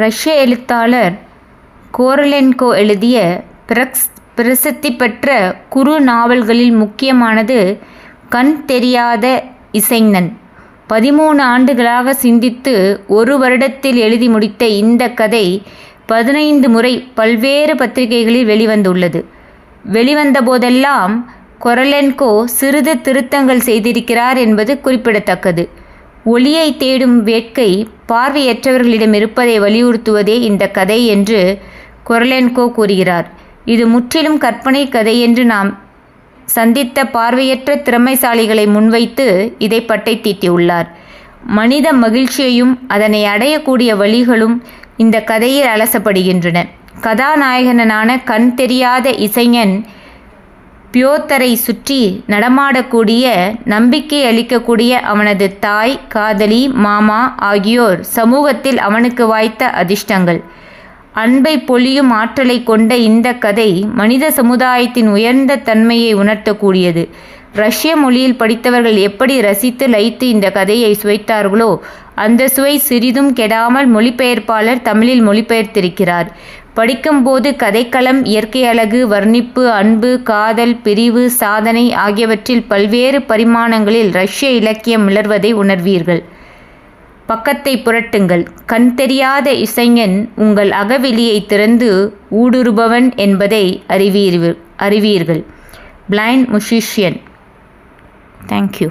ரஷ்ய எழுத்தாளர் கோரலென்கோ எழுதிய பிரக்ஸ் பிரசித்தி பெற்ற குறு நாவல்களில் முக்கியமானது கண் தெரியாத இசைஞன். பதிமூணு ஆண்டுகளாக சிந்தித்து ஒரு வருடத்தில் எழுதி முடித்த இந்த கதை பதினைந்து முறை பல்வேறு பத்திரிகைகளில் வெளிவந்துள்ளது. வெளிவந்த போதெல்லாம் கொரலென்கோ சிறிது திருத்தங்கள் செய்திருக்கிறார் என்பது குறிப்பிடத்தக்கது. ஒளியை தேடும் வேட்கை பார்வையற்றவர்களிடம் இருப்பதை வலியுறுத்துவதே இந்த கதை என்று கொரலென்கோ கூறுகிறார். இது முற்றிலும் கற்பனை கதை என்று நாம் சந்தித்த பார்வையற்ற திறமைசாலிகளை முன்வைத்து இதை பட்டை தீட்டியுள்ளார். மனித மகிழ்ச்சியையும் அதனை அடையக்கூடிய வழிகளும் இந்த கதையில் அலசப்படுகின்றன. கதாநாயகனான கண் தெரியாத இசைஞன் பியோத்தரை சுற்றி நடமாடக்கூடிய நம்பிக்கை அளிக்கக்கூடிய அவனது தாய் காதலி மாமா ஆகியோர் சமூகத்தில் அவனுக்கு வாய்த்த அதிர்ஷ்டங்கள். அன்பை பொழியும் ஆற்றலை கொண்ட இந்த கதை மனித சமுதாயத்தின் உயர்ந்த தன்மையை உணர்த்தக்கூடியது. ரஷ்ய மொழியில் படித்தவர்கள் எப்படி ரசித்து லயித்து இந்த கதையை சுவைத்தார்களோ அந்த சுவை சிறிதும் கெடாமல் மொழிபெயர்ப்பாளர் தமிழில் மொழிபெயர்த்திருக்கிறார். படிக்கும்போது கதைக்களம் இயற்கை அழகு வர்ணிப்பு அன்பு காதல் பிரிவு சாதனை ஆகியவற்றில் பல்வேறு பரிமாணங்களில் ரஷ்ய இலக்கியம் மிளர்வதை உணர்வீர்கள். பக்கத்தை புரட்டுங்கள். கண் தெரியாத இசைஞன் உங்கள் அகவெளியை திறந்து ஊடுருபவன் என்பதை அறிவீர்கள். அறிவீர்கள் பிளைண்ட் முஷிஷியன் தேங்க்யூ